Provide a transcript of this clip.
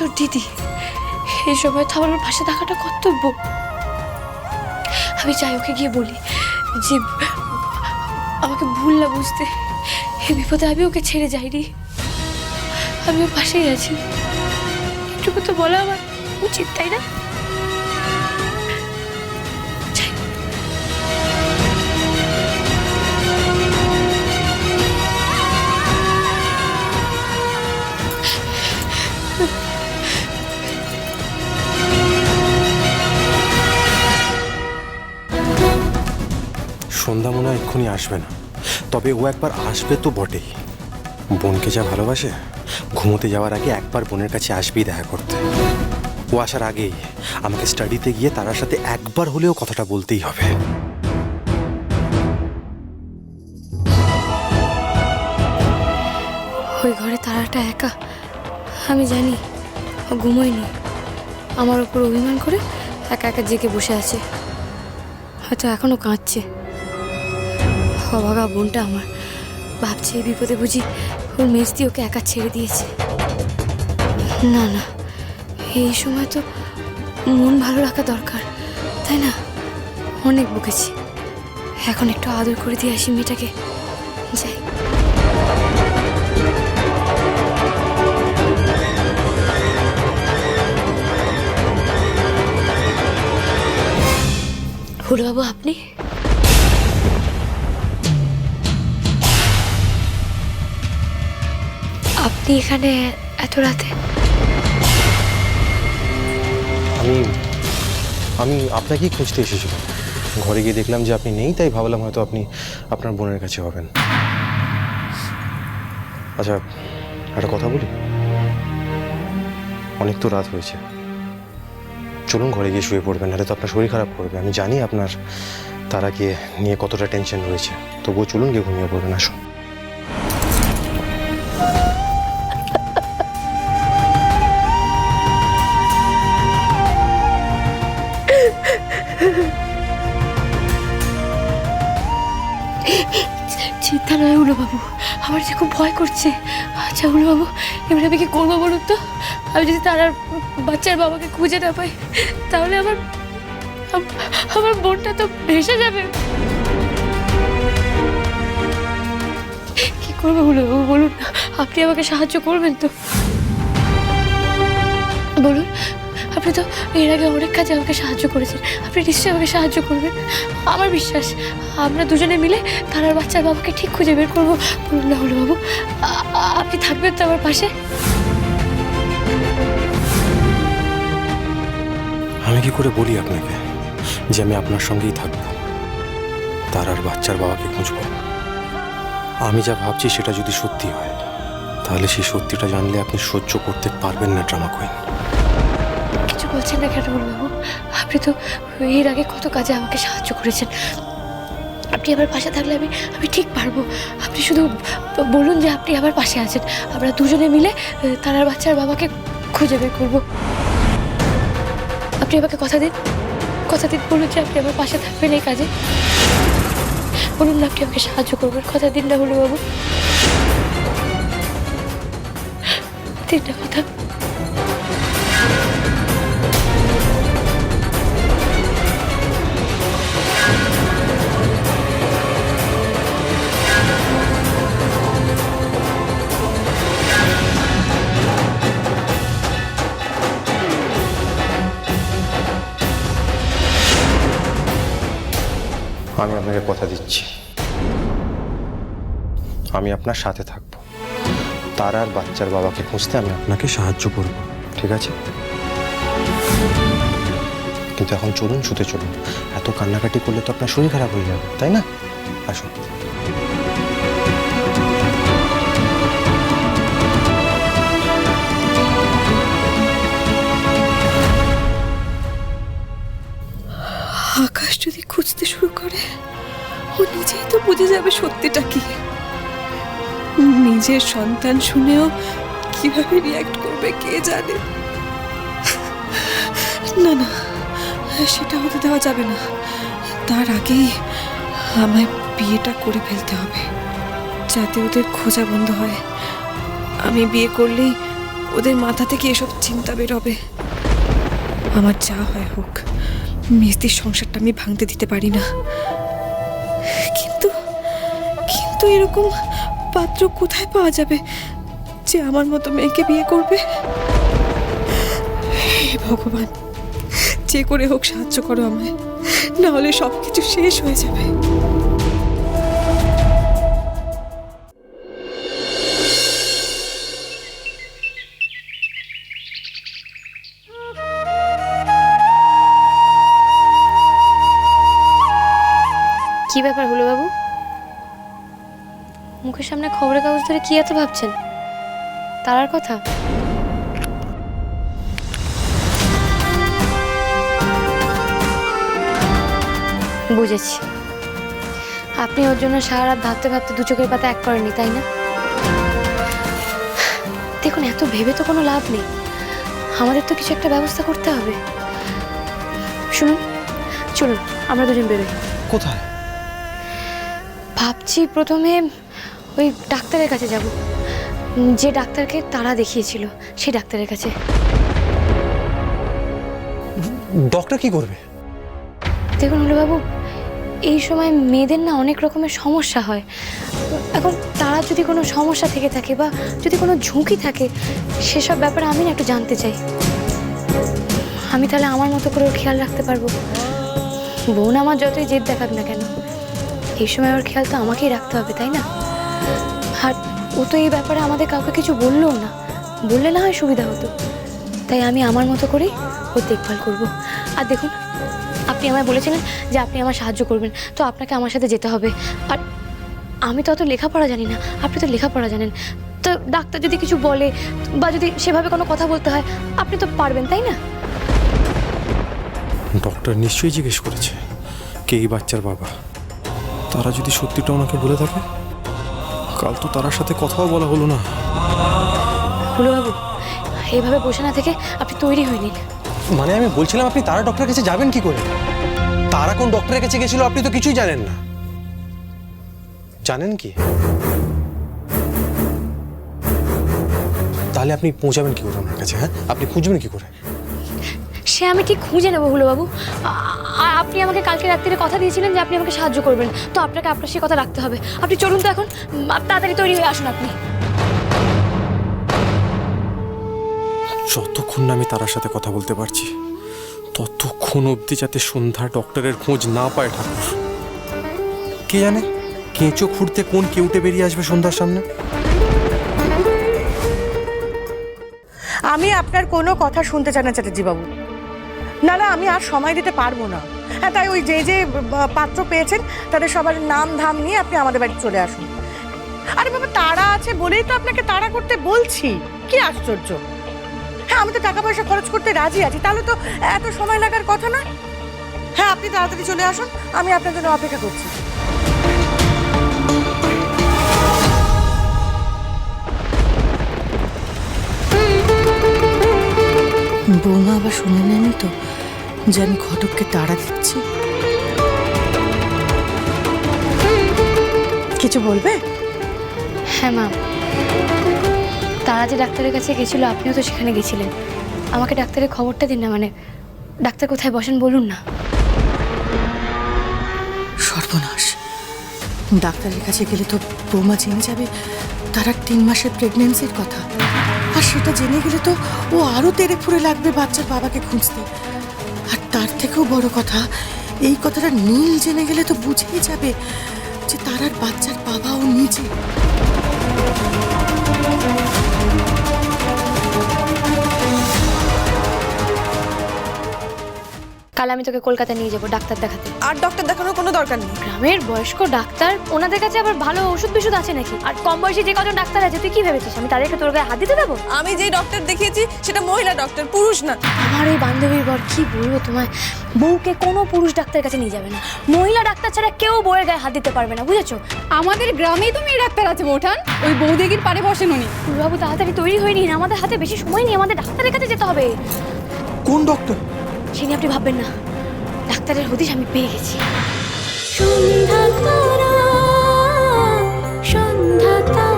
তোর দিদি। এই সময় তো আমার পাশে থাকাটা কর্তব্য। আমি চাই ওকে গিয়ে বলি যে, আমাকে ভুল না বুঝতে। এই বিপদে আমি ওকে ছেড়ে যাইনি। আমি ওর পাশেই আছি। এটুকু তো বলা আমার উচিত, তাই না? সন্ধ্যা মনে হয় এক্ষুনি আসবে না। তবে ও একবার আসবে তো বটেই। বোনকে যা ভালোবাসে, ঘুমোতে যাওয়ার আগে একবার বোনের কাছে আসবেই দেখা করতে। ও আসার আগেই আমাকে স্টাডিতে গিয়ে তার সাথে একবার হলেও কথাটা বলতেই হবে। ওই ঘরে তারাটা একা। আমি জানি ঘুমোয়নি। আমার উপর অভিমান করে একা একা জেগে বসে আছে। হয়তো এখনও কাঁদছে। অভাগা বোনটা আমার। ভাবছে এই বিপদে বুঝি ওর মেজদি ওকে একা ছেড়ে দিয়েছে। না না, এই সময় তো মন ভালো রাখা দরকার, তাই না? অনেক বকেছি। এখন একটু আদর করে দিয়ে আসি মেয়েটাকে। যাই। বাবু আপনি? আপনি এখানে এত রাতে? আমি আমি আপনাকেই খুঁজতে এসেছিলাম ঘরে গিয়ে দেখলাম যে আপনি নেই, তাই ভাবলাম হয়তো আপনি আপনার বোনের কাছে হবেন। আচ্ছা একটা কথা বলি? অনেক তো রাত হয়েছে। চলুন ঘরে গিয়ে শুয়ে পড়বেন, নাহলে তো আপনার শরীর খারাপ করবে। আমি জানি আপনার তারাকে নিয়ে কতটা টেনশন রয়েছে। তবুও চলুন গিয়ে ঘুমিয়ে পড়বেন, আসুন। নয় উলো বাবু আমার যে খুব ভয় করছে। আচ্ছা উলো বাবু এবার আমি কি করব বলুন তো? আমি যদি তার আর বাচ্চার বাবাকে খুঁজে না পাই, তাহলে আমার আমার বোনটা তো ভেসে যাবে। কি করব উলো বাবু বলুন আপনি আমাকে সাহায্য করবেন তো? বলুন আপনি তো এর আগে অনেক কাজে আমাকে সাহায্য করেছেন। আপনি নিশ্চয়ই আমাকে সাহায্য করবেন। আমার বিশ্বাস, আমরা দুজনে মিলে তারার বাচ্চার বাবাকে ঠিক খুঁজে বের করব। বলুন না হলো বাবু আপনি থাকবেন তো আমার পাশে? আমি কি করে বলি আপনাকে যে আমি আপনার সঙ্গেই থাকব? তার আর বাচ্চার বাবাকে খুঁজবো। আমি যা ভাবছি সেটা যদি সত্যি হয়, তাহলে সেই সত্যিটা জানলে আপনি সহ্য করতে পারবেন না, ড্রামা কুইন। বলছেন না কেন বলুন বাবু? আপনি তো এর আগে কত কাজে আমাকে সাহায্য করেছেন। আপনি আমার পাশে থাকলে আমি আমি ঠিক পারব। আপনি শুধু বলুন যে আপনি আমার পাশে আছেন। আমরা দুজনে মিলে তারার বাচ্চার বাবাকে খুঁজে বের করব। আপনি আমাকে কথা দিন। কথা দিন বলুন যে আপনি আমার পাশে থাকবেন এই কাজে। বলুন না আপনি আমাকে সাহায্য করবেন। কথা দিন না হলো বাবু। তিনটা কথা। আমি আপনাকে কথা দিচ্ছি। আমি আপনার সাথে থাকব। তার আর বাচ্চার বাবাকে খুঁজতে আমি আপনাকে সাহায্য করব, ঠিক আছে? কিন্তু এখন চলুন, শুতে চলুন। এত কান্নাকাটি করলে তো আপনার শরীর খারাপ হয়ে যাবে, তাই না? আসুন। আকাশ। যদি খুঁজতে শুরু করে, ও নিজেই তো বুঝে যাবে সত্যিটা কি। নিজের সন্তান শুনেও কীভাবে রিয়াক্ট করবে কে জানে। না না, সেটা হতে দেওয়া যাবে না। তার আগেই আমায় বিয়েটা করে ফেলতে হবে, যাতে ওদের খোঁজা বন্ধ হয়। আমি বিয়ে করলেই ওদের মাথা থেকে এসব চিন্তা বেরোবে। আমার যা হয় হোক মেজদির সংসারটা আমি ভাঙতে দিতে পারি না। কিন্তু কিন্তু এরকম পাত্র কোথায় পাওয়া যাবে যে আমার মতো মেয়েকে বিয়ে করবে? হে ভগবান, যে করে হোক সাহায্য করো আমায় না হলে সব কিছু শেষ হয়ে যাবে। কি ব্যাপার হলো বাবু? মুখের সামনে খবরের কাগজ ধরে কি এত ভাবছেন? তারার কথা? বুঝেছি। আপনি ওর জন্য সারা রাত ভাবতে ভাবতে দু চোখের পাতা এক করেননি, তাই না? দেখুন, এত ভেবে তো কোনো লাভ নেই। আমাদের তো কিছু একটা ব্যবস্থা করতে হবে। শুনুন, চলুন, আমরা দুজন বেরোই। কোথায়? ভাবছি প্রথমে ওই ডাক্তারের কাছে যাব। যে ডাক্তারকে তারা দেখিয়েছিল সেই ডাক্তারের কাছে। ডক্টর কি করবে? দেখুন হলুবাবু এই সময় মেয়েদের না অনেক রকমের সমস্যা হয়। এখন তারা যদি কোনো সমস্যা থেকে থাকে বা যদি কোনো ঝুঁকি থাকে সেসব ব্যাপারে আমি না একটু জানতে চাই। আমি তাহলে আমার মতো করে খেয়াল রাখতে পারব। বোন আমার যতই জেদ দেখাক না কেন এই সময় ওর খেয়াল তো আমাকেই রাখতে হবে, তাই না? আর ও তো এই ব্যাপারে আমাদের কাউকে কিছু বললোও না। বললে না হয় সুবিধা হতো। তাই আমি আমার মতো করেই ওর দেখভাল করব। আর দেখুন, আপনি আমায় বলেছিলেন যে আপনি আমার সাহায্য করবেন, তো আপনাকে আমার সাথে যেতে হবে। আর আমি তো অত লেখাপড়া জানি না, আপনি তো লেখাপড়া জানেন। তো ডাক্তার যদি কিছু বলে বা যদি সেভাবে কোনো কথা বলতে হয়, আপনি তো পারবেন, তাই না? ডক্টর নিশ্চয়ই জিজ্ঞেস করেছে, কে এই বাচ্চার বাবা? তারা যদি সত্যিটা ওনাকে বলে থাকে কাল তো তারার সাথে কথাও বলা হলো না। হলো বাবু এইভাবে বসে না থেকে আপনি তৈরি হয়ে নিন। মানে আমি বলছিলাম আপনি তারা ডক্টরের কাছে যাবেন কি করে? তারা কোন ডক্টরের কাছে গেছিল আপনি তো কিছুই জানেন না। জানেন কি? তাহলে আপনি পৌঁছাবেন কি করে ওনার কাছে হ্যাঁ? আপনি খুঁজবেন কি করে? সে আমি ঠিক খুঁজে নেব হলো বাবু আর আপনি আমাকে কালকে রাত্রিরে কথা দিয়েছিলেন যে আপনি আমাকে সাহায্য করবেন। তো আপনাকে আপনার সে কথা রাখতে হবে। আপনি চলুন তো এখন। তাড়াতাড়ি তৈরি হয়ে আসুন আপনি। যতক্ষণ না আমি তারার সাথে কথা বলতে পারছি ততক্ষণ অবধি যাতে সন্ধ্যা ডক্টরের খোঁজ না পায় ঠাকুর। কে জানে কেঁচো খুঁড়তে কোন কেউটে বেরিয়ে আসবে সন্ধ্যার সামনে? আমি আপনার কোনো কথা শুনতে চাই না চ্যাটার্জি বাবু না না, আমি আর সময় দিতে পারব না। হ্যাঁ তাই ওই যে যে পাত্র পেয়েছেন, তাদের সবার নাম ধাম নিয়ে আপনি আমাদের বাড়ি চলে আসুন। আরে বাবা, তারা আছে বলেই তো আপনাকে তাড়া করতে বলছি। কি আশ্চর্য। হ্যাঁ আমি তো টাকা পয়সা খরচ করতে রাজি আছি, তাহলে তো এত সময় লাগার কথা না হ্যাঁ আপনি তাড়াতাড়ি চলে আসুন, আমি আপনার জন্য অপেক্ষা করছি। বৌমা আবার শুনে নেনি তো? যে আমি ঘটককে তাড়া দিচ্ছি। কিছু বলবে? হ্যাঁ মা। তারা যে ডাক্তারের কাছে গেছিল আপনিও তো সেখানে গেছিলেন। আমাকে ডাক্তারের খবরটা দিন না মানে ডাক্তার কোথায় বসেন বলুন না। সর্বনাশ। ডাক্তারের কাছে গেলে তো বৌমা জেনে যাবে তার আর তিন মাসের প্রেগনেন্সির কথা। আর সেটা জেনে গেলে তো ও আরও তেড়ে ফুরে লাগবে বাচ্চার বাবাকে খুঁজতে। আর তার থেকেও বড় কথা, এই কথাটা নীল জেনে গেলে তো বুঝেই যাবে যে তার আর বাচ্চার বাবা ও নিজে। কাল আমি তোকে কলকাতা নিয়ে যাব ডাক্তার দেখাতে। আর ডক্টর দেখানোর কোনো দরকার নেই? গ্রামের বয়স্ক ডাক্তার ওনাদের কাছে আবার ভালো ওষুধ বিষুধ আছে নাকি? আর কম বয়সী যে কজন ডাক্তার আছে তুই কি ভেবেছিস? আমি তাদেরকে তোর গায়ে হাত দিতে দেবো? আমি যেই ডক্টর দেখিয়েছি সেটা মহিলা ডক্টর পুরুষ না। আমার এই বান্ধবীর বর কি বলব তোমায়? বউকে কোনো পুরুষ ডাক্তারের কাছে নিয়ে যাবে না। মহিলা ডাক্তার ছাড়া কেউ বউয়ের গায়ে হাত দিতে পারবে না বুঝেছ? আমাদের গ্রামেই তো মেয়ে ডাক্তার আছে মোঠান ওই বৌদিগির পারে বসেন উনি। বাবু তাড়াতাড়ি তৈরি হয়ে নিন। আমাদের হাতে বেশি সময় নেই আমাদের ডাক্তারের কাছে যেতে হবে। কোন ডক্টর সে নিয়ে আপনি ভাববেন না। ডাক্তারের হদিশ আমি পেয়ে গেছি। সন্ধ্যা